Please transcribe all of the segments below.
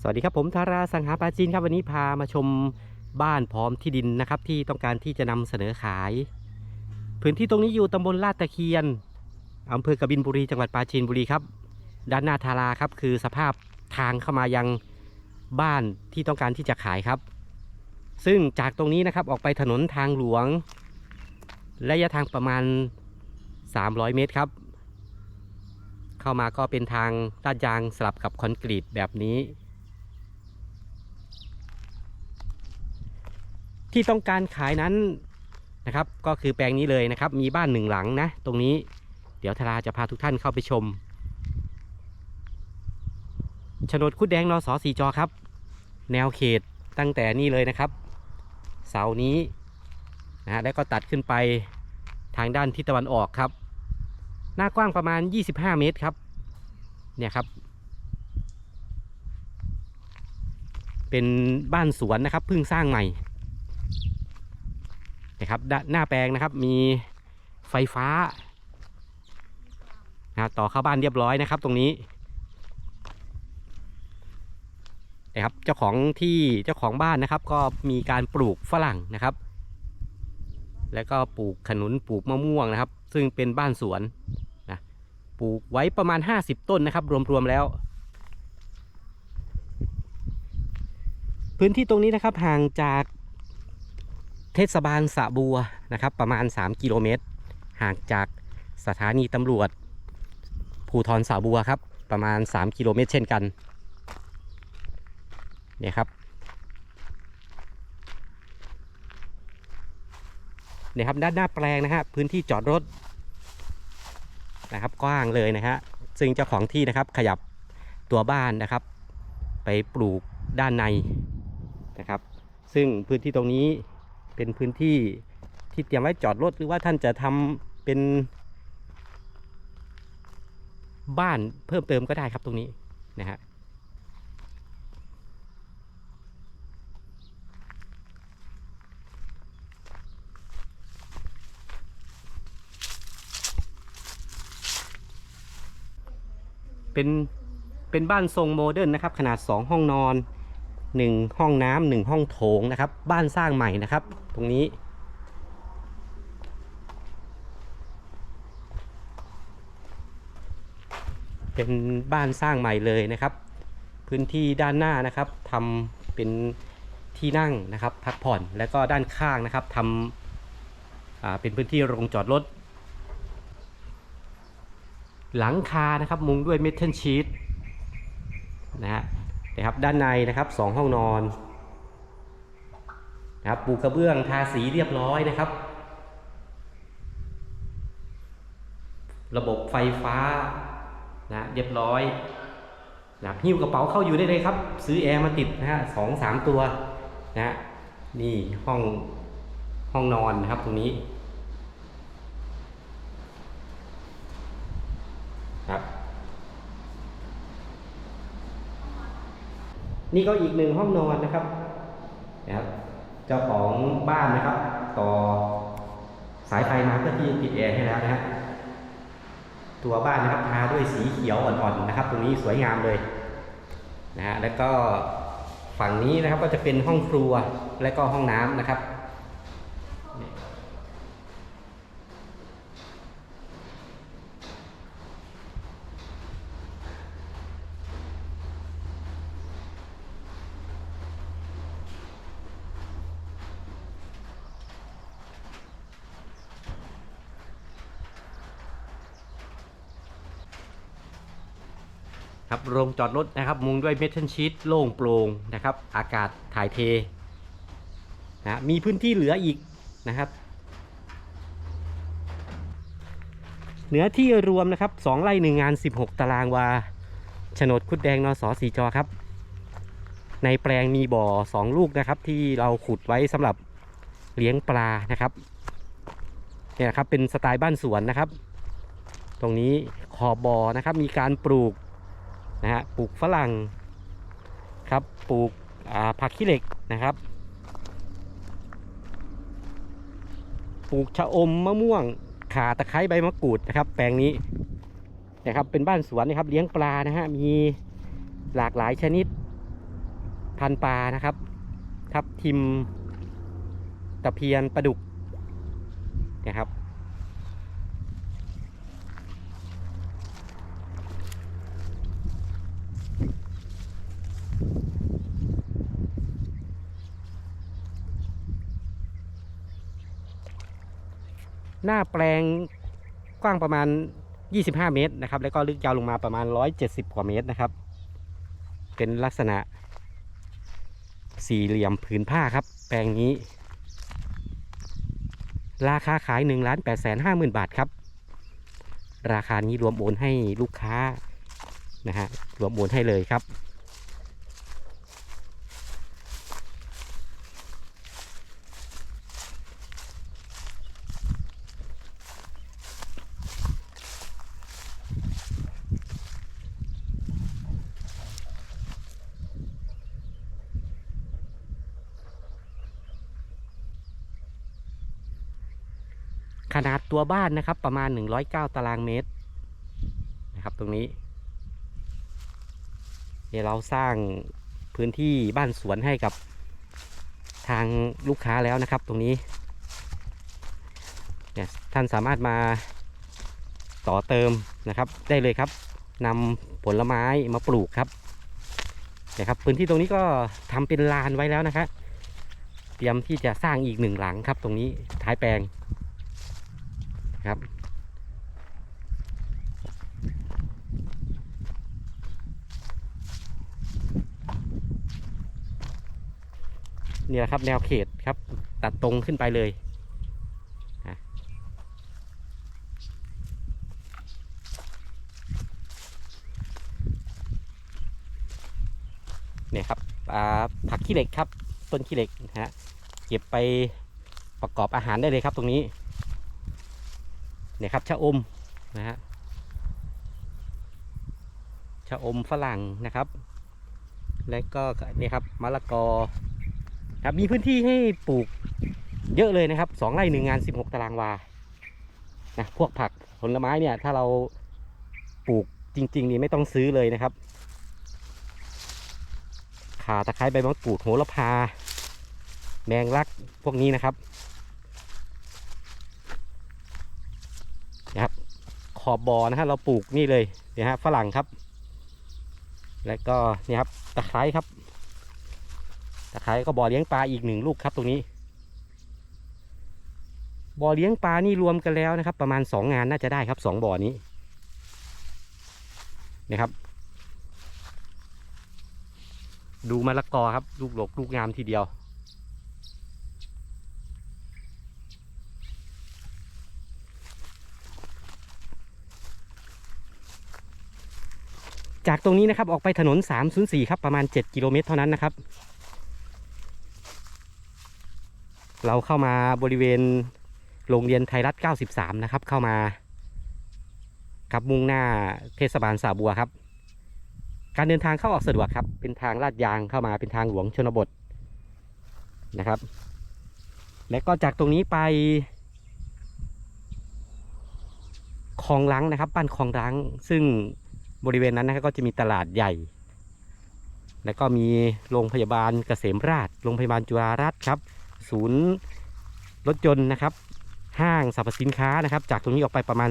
สวัสดีครับผมธาราสังหาปาจีนครับวันนี้พามาชมบ้านพร้อมที่ดินนะครับที่ต้องการที่จะนำเสนอขาย พื้นที่ตรงนี้อยู่ตำบลลาดตะเคียนอำเภอกบินบุรีจังหวัดปราจีนบุรีครับ ด้านหน้าทาราครับคือสภาพทางเข้ามายังบ้านที่ต้องการที่จะขายครับ ซึ่งจากตรงนี้นะครับออกไปถนนทางหลวง ระยะทางประมาณ 300 เมตรครับ เข้ามาก็เป็นทางลาดยางสลับกับคอนกรีตแบบนี้ ที่ต้องการขายนั้นนะครับ ก็คือแปลงนี้เลยนะครับ มีบ้านหนึ่งหลังนะ ตรงนี้เดี๋ยวธราจะพาทุกท่านเข้าไปชมโฉนดคุดแดงนสสีจอครับ แนวเขตตั้งแต่นี่เลยนะครับ เสานี้นะฮะแล้วก็ตัดขึ้นไปทางด้านทิศตะวันออกครับ หน้ากว้างประมาณ 25 เมตรครับ เนี่ยครับ เป็นบ้านสวนนะครับเพิ่งสร้างใหม่ นะครับหน้าแปลงนะครับมีไฟฟ้านะครับต่อเข้าบ้านเรียบร้อยนะครับตรงนี้นะครับเจ้าของที่เจ้าของบ้านนะครับ ก็มีการปลูกฝรั่งนะครับ แล้วก็ปลูกขนุนปลูกมะม่วงนะครับ ซึ่งเป็นบ้านสวนนะปลูกไว้ประมาณ 50 ต้นนะครับ รวมๆแล้ว พื้นที่ตรงนี้นะครับห่างจาก เทศบาลสะบัวนะครับ ประมาณ 3 กิโลเมตรห่างจากสถานีตำรวจภูทรสะบัวครับ ประมาณ 3 กิโลเมตร เช่นกันเนี่ยครับเนี่ยครับด้านหน้าแปลงนะฮะพื้นที่จอดรถนะครับกว้างเลยนะฮะซึ่งเจ้าของที่นะครับขยับตัวบ้านนะครับ ไปปลูกด้านในนะครับ ซึ่งพื้นที่ตรงนี้ เป็นพื้นที่ที่เตรียมไว้จอดรถหรือว่าท่านจะทำเป็นบ้านเพิ่มเติมก็ได้ครับตรงนี้นะฮะเป็นเป็นบ้านทรงโมเดิร์นนะครับ ขนาด 2 ห้องนอน 1 ห้องน้ำหนึ่งห้องโถงนะครับ บ้านสร้างใหม่นะครับ ตรงนี้ เป็นบ้านสร้างใหม่เลยนะครับ พื้นที่ด้านหน้านะครับทำเป็นที่นั่งนะครับ พักผ่อนแล้วก็ด้านข้างนะครับทำเป็นพื้นที่โรงจอดรถหลังคานะครับมุงด้วยเมทัลชีตนะฮะ นะครับด้านในนะครับสองห้องนอนนะครับปูกระเบื้องทาสีเรียบร้อยนะครับ ระบบไฟฟ้านะเรียบร้อยนะหิ้วกระเป๋าเข้าอยู่ได้เลยครับ ซื้อแอร์มาติดนะฮะสองสามตัวนะฮะนี่ห้องห้องนอนนะครับตรงนี้ครับ นี่ก็อีกหนึ่งห้องนอนนะครับนะครับ เจ้าของบ้านนะครับ ต่อสายไฟมาเพื่อที่ติดแอร์ให้แล้วนะฮะตัวบ้านนะครับทาด้วยสีเขียวอ่อนๆนะครับ ตรงนี้สวยงามเลยนะฮะแล้วก็ฝั่งนี้นะครับก็จะเป็นห้องครัวและก็ห้องน้ำนะครับ ครับโรงจอดรถนะครับ มุงด้วยเมทัลชีตโล่งโปร่งนะครับ อากาศถ่ายเทนะมีพื้นที่เหลืออีกนะครับเนื้อที่รวมนะครับ2ไร่หนึ่งงาน 16 ตารางวาโฉนดคุดแดงนสสีจอครับ ในแปลงมีบ่อ 2 ลูกนะครับ ที่เราขุดไว้สำหรับเลี้ยงปลานะครับเนี่ยครับเป็นสไตล์บ้านสวนนะครับ ตรงนี้ขอบบ่อนะครับมีการปลูก นะฮะปลูกฝรั่งครับปลูกผักขี้เหล็กนะครับ ปลูกชะอมมะม่วงข่าตะไคร้ใบมะกรูดนะครับ แปลงนี้นะครับเป็นบ้านสวนนะครับเลี้ยงปลานะฮะมีหลากหลายชนิดพันปลานะครับ ทับทิมตะเพียนปลาดุกนะครับ หน้าแปลงกว้างประมาณ 25 เมตรนะครับ แล้วก็ลึกยาวลงมาประมาณ 170 กว่าเมตรนะครับ เป็นลักษณะสี่เหลี่ยมผืนผ้าครับ แปลงนี้ ราคาขาย1ล้าน8แสนห้าหมื่นบาทครับ ราคานี้รวมโอนให้ลูกค้านะฮะรวมโอนให้เลยครับ ขนาดตัวบ้านนะครับ ประมาณ 109 ตารางเมตรนะครับ ตรงนี้ เดี๋ยวเราสร้างพื้นที่บ้านสวนให้กับทางลูกค้าแล้วนะครับ ตรงนี้เนี่ยท่านสามารถมาต่อเติมนะครับ ได้เลยครับนำผลไม้มาปลูกครับนะครับพื้นที่ตรงนี้ก็ทำเป็นลานไว้แล้วนะครับเตรียมที่จะสร้างอีกหนึ่งหลังครับ ตรงนี้ท้ายแปลง ครับ นี่แหละครับแนวเขตครับ ตัดตรงขึ้นไปเลยเนี่ยครับผักขี้เหล็กครับ ต้นขี้เหล็กนะฮะเก็บไปประกอบอาหารได้เลยครับตรงนี้ เนี่ยครับชะอมนะฮะชะอมฝรั่งนะครับ และก็เนี่ยครับมะละกอครับมีพื้นที่ให้ปลูกเยอะเลยนะครับสองไร่หนึ่งงานสิบหกตารางวานะพวกผักผลไม้เนี่ยถ้าเราปลูกจริง ๆ นี่ไม่ต้องซื้อเลยนะครับข่าตะไคร้ใบมะกรูดโหระพา แมงลักพวกนี้นะครับนะครับข อบบอนะฮะเราปลูกนี่เลยเนี่ยฮะฝรั่งครับ แล้วก็นี่ครับตะไคร้ครับตะไคร้ก็บ่อเลี้ยงปลาอีกหนึ่งลูกครับตรงนี้บ่อเลี้ยงปลานี่รวมกันแล้วนะครับ ประมาณสองงานน่าจะได้ครับสองบ่อนี้นะครับ ดูมะละกอครับ ลูกหลกลูกงามทีเดียว จากตรงนี้นะครับออกไปถนน 304 ครับประมาณ 7 กิโลเมตรเท่านั้นนะครับ เราเข้ามาบริเวณโรงเรียนไทยรัฐ 93 นะครับ เข้ามาครับมุ่งหน้าเทศบาลสาบัวครับ การเดินทางเข้าออกสะดวกครับ เป็นทางลาดยางเข้ามาเป็นทางหลวงชนบทนะครับ และก็จากตรงนี้ไปคลองลังนะครับบ้านคลองลังซึ่ง บริเวณนั้นนะครับก็จะมีตลาดใหญ่ แล้วก็มีโรงพยาบาลเกษมราช โรงพยาบาลจุฬารัตน์ครับ ศูนย์รถยนต์นะครับ ห้างสรรพสินค้านะครับ จากตรงนี้ออกไปประมาณ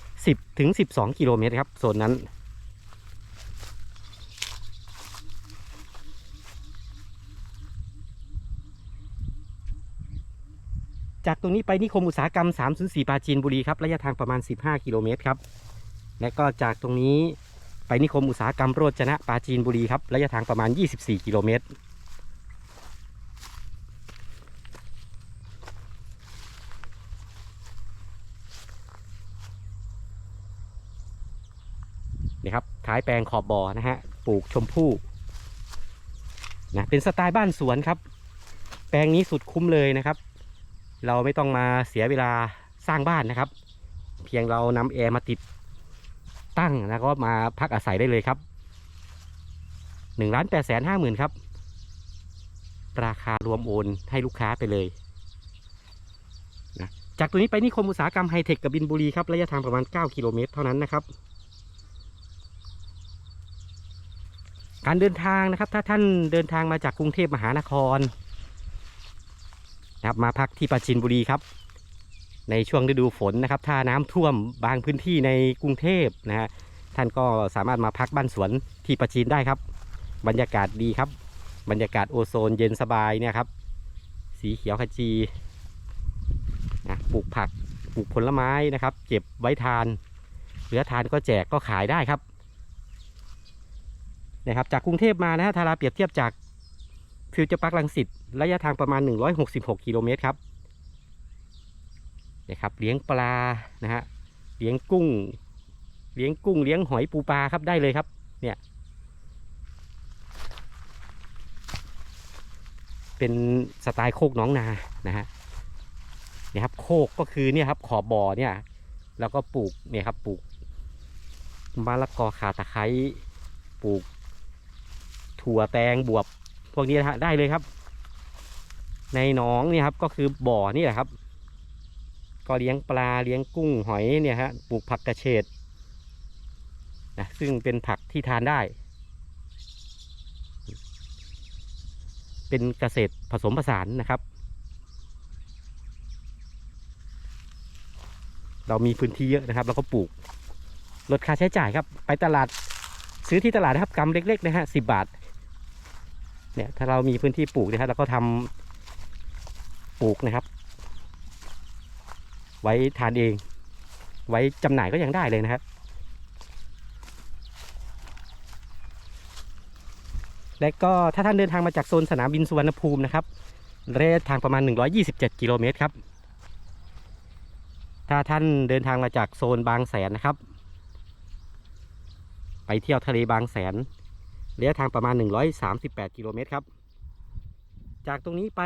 10ถึง12 กิโลเมตรครับโซนนั้น จากตรงนี้ไปนิคมอุตสาหกรรม 304ปราจีนบุรีครับ ระยะทางประมาณ 15 กิโลเมตรครับ และก็จากตรงนี้ไปนิคมอุตสาหกรรมโรจนะปาจีนบุรีครับระยะทางประมาณ 24 กิโลเมตร นี่ครับท้ายแปลงขอบบ่อนะฮะปลูกชมพู่นะเป็นสไตล์บ้านสวนครับ แปลงนี้สุดคุ้มเลยนะครับ เราไม่ต้องมาเสียเวลาสร้างบ้านนะครับ เพียงเรานำแอร์มาติด ตั้งแล้วก็มาพักอาศัยได้เลยครับหนึ่งล้านแปดแสนห้าหมื่นครับ ราคารวมโอนให้ลูกค้าไปเลยนะจากตัวนี้ไปนิคมอุตสาหกรรมไฮเทคกับบินบุรีครับระยะทางประมาณ 9 กิโลเมตรเท่านั้นนะครับ การเดินทางนะครับ ถ้าท่านเดินทางมาจากกรุงเทพมหานครนะครับมาพักที่ปราจีนบุรีครับ ในช่วงฤดูฝนนะครับ ถ้าน้ำท่วมบางพื้นที่ในกรุงเทพนะฮะท่านก็สามารถมาพักบ้านสวนที่ปราจีนได้ครับ บรรยากาศดีครับ บรรยากาศโอโซนเย็นสบายเนี่ยครับ สีเขียวขจีนะปลูกผักปลูกผลไม้นะครับ เก็บไว้ทานเหลือทานก็แจกก็ขายได้ครับนะครับ จากกรุงเทพมานะฮะทาราเปรียบเทียบจากฟิวเจอร์พาร์คลังสิตระยะทางประมาณ 166 กิโลเมตรครับ นะครับเลี้ยงปลานะฮะเลี้ยงกุ้ง เลี้ยงกุ้งเลี้ยงหอยปูปลาครับได้เลยครับเนี่ยเป็นสไตล์โคกน้องนานะฮะเนี่ยครับโคกก็คือเนี่ยครับขอบบ่อเนี่ยแล้วก็ปลูกเนี่ยครับปลูกมะละกอขาตะไคร้ปลูก ถั่วแตงบวบพวกนี้นะฮะได้เลยครับ ในหนองเนี่ยครับก็คือบ่อนี่แหละครับ ก็เลี้ยงปลาเลี้ยงกุ้งหอยเนี่ยฮะปลูกผักกระเฉดนะซึ่งเป็นผักที่ทานได้ เป็นเกษตรผสมผสานนะครับ เรามีพื้นที่เยอะนะครับ เราก็ปลูกลดค่าใช้จ่ายครับ ไปตลาดซื้อที่ตลาดนะครับกำเล็กๆนะฮะสิบบาทเนี่ยถ้าเรามีพื้นที่ปลูกนะครับเราก็ทำปลูกนะครับ ไว้ทานเอง ไว้จำหน่ายก็ยังได้เลยนะครับ และก็ถ้าท่านเดินทางมาจากโซนสนามบินสุวรรณภูมินะครับระยะทางประมาณ 127 กิโลเมตรครับ ถ้าท่านเดินทางมาจากโซนบางแสนนะครับ ไปเที่ยวทะเลบางแสนระยะทางประมาณ 138 กิโลเมตรครับ จากตรงนี้ไป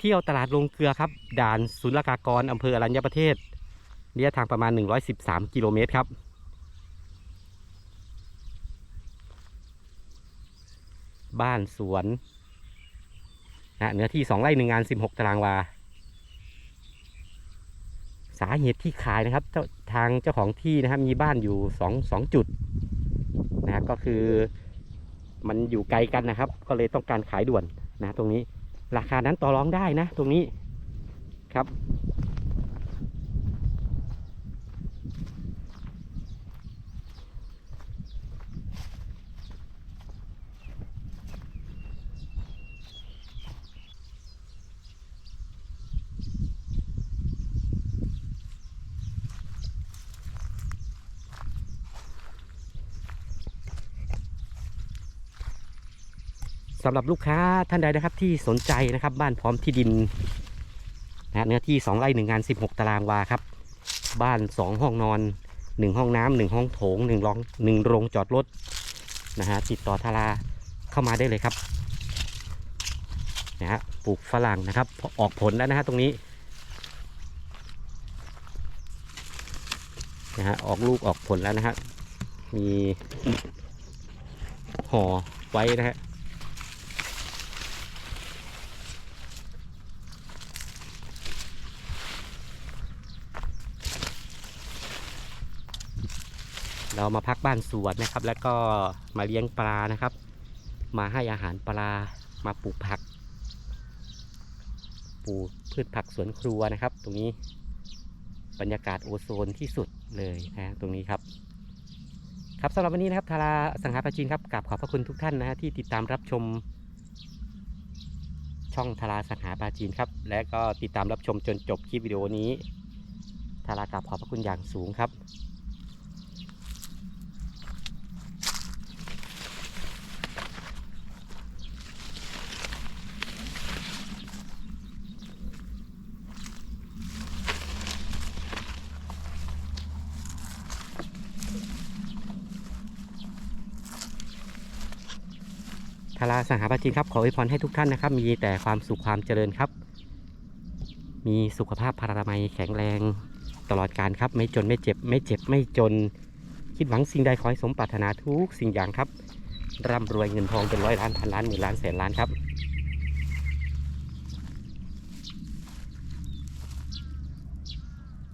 เที่ยวตลาดลงเกลือครับ ด่านศุลกากรอำเภออรัญญประเทศระยะทางประมาณ 113 กิโลเมตรครับ บ้านสวนนะเนื้อที่ 2 ไร่หนึ่งงาน 16 ตารางวา สาเหตุที่ขายนะครับเจ้าทางเจ้าของที่นะครับมีบ้านอยู่สองสองจุดนะฮะก็คือมันอยู่ไกลกันนะครับ ก็เลยต้องการขายด่วนนะตรงนี้ ราคานั้นต่อรองได้นะ ตรงนี้ครับ สำหรับลูกค้าท่านใดนะครับที่สนใจนะครับบ้านพร้อมที่ดินนะเนื้อที่ 2ไร่หนึ่งงาน 16 ตารางวาครับ บ้าน 2 ห้องนอน 1 ห้องน้ำหนึ่งห้องโถง1รองหนึ่งโรงจอดรถนะฮะติดต่อทาราเข้ามาได้เลยครับนะฮะปลูกฝรั่งนะครับออกผลแล้วนะฮะตรงนี้นะฮะออกลูกออกผลแล้วนะฮะมีห่อไว้นะฮะ เรามาพักบ้านสวนนะครับ แล้วก็มาเลี้ยงปลานะครับ มาให้อาหารปลามาปลูกผัก ปลูกพืชผักสวนครัวนะครับ ตรงนี้บรรยากาศโอโซนที่สุดเลยนะตรงนี้ครับครับสำหรับวันนี้นะครับทาราสังหาประจินครับกราบขอบพระคุณทุกท่านนะฮะที่ติดตามรับชม ช่องทาราสังหาปาจีนครับ และก็ติดตามรับชมจนจบคลิปวิดีโอนี้ทารากราบขอบพระคุณอย่างสูงครับ ทาราสังหาปจีนครับ ขออวยพรให้ทุกท่านนะครับ มีแต่ความสุขความเจริญครับ มีสุขภาพพลามัยแข็งแรงตลอดการครับ ไม่จนไม่เจ็บ ไม่เจ็บไม่จน คิดหวังสิ่งใดขอให้สมปรารถนาทุกสิ่งอย่างครับ ร่ำรวยเงินทองเป็นร้อยล้านพันล้านหมื่นล้านแสนล้านครับ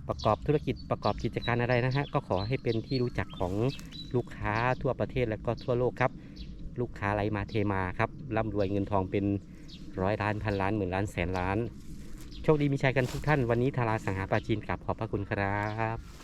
ประกอบธุรกิจประกอบกิจการอะไรนะฮะก็ขอให้เป็นที่รู้จักของลูกค้าทั่วประเทศและก็ทั่วโลกครับ ลูกค้าไหลมาเทมาครับร่ำรวยเงินทองเป็นร้อยล้านพันล้านหมื่นล้านแสนล้าน โชคดีมีชัยกันทุกท่าน วันนี้ทาราสังหาปราจีนกลับขอบพระคุณครับ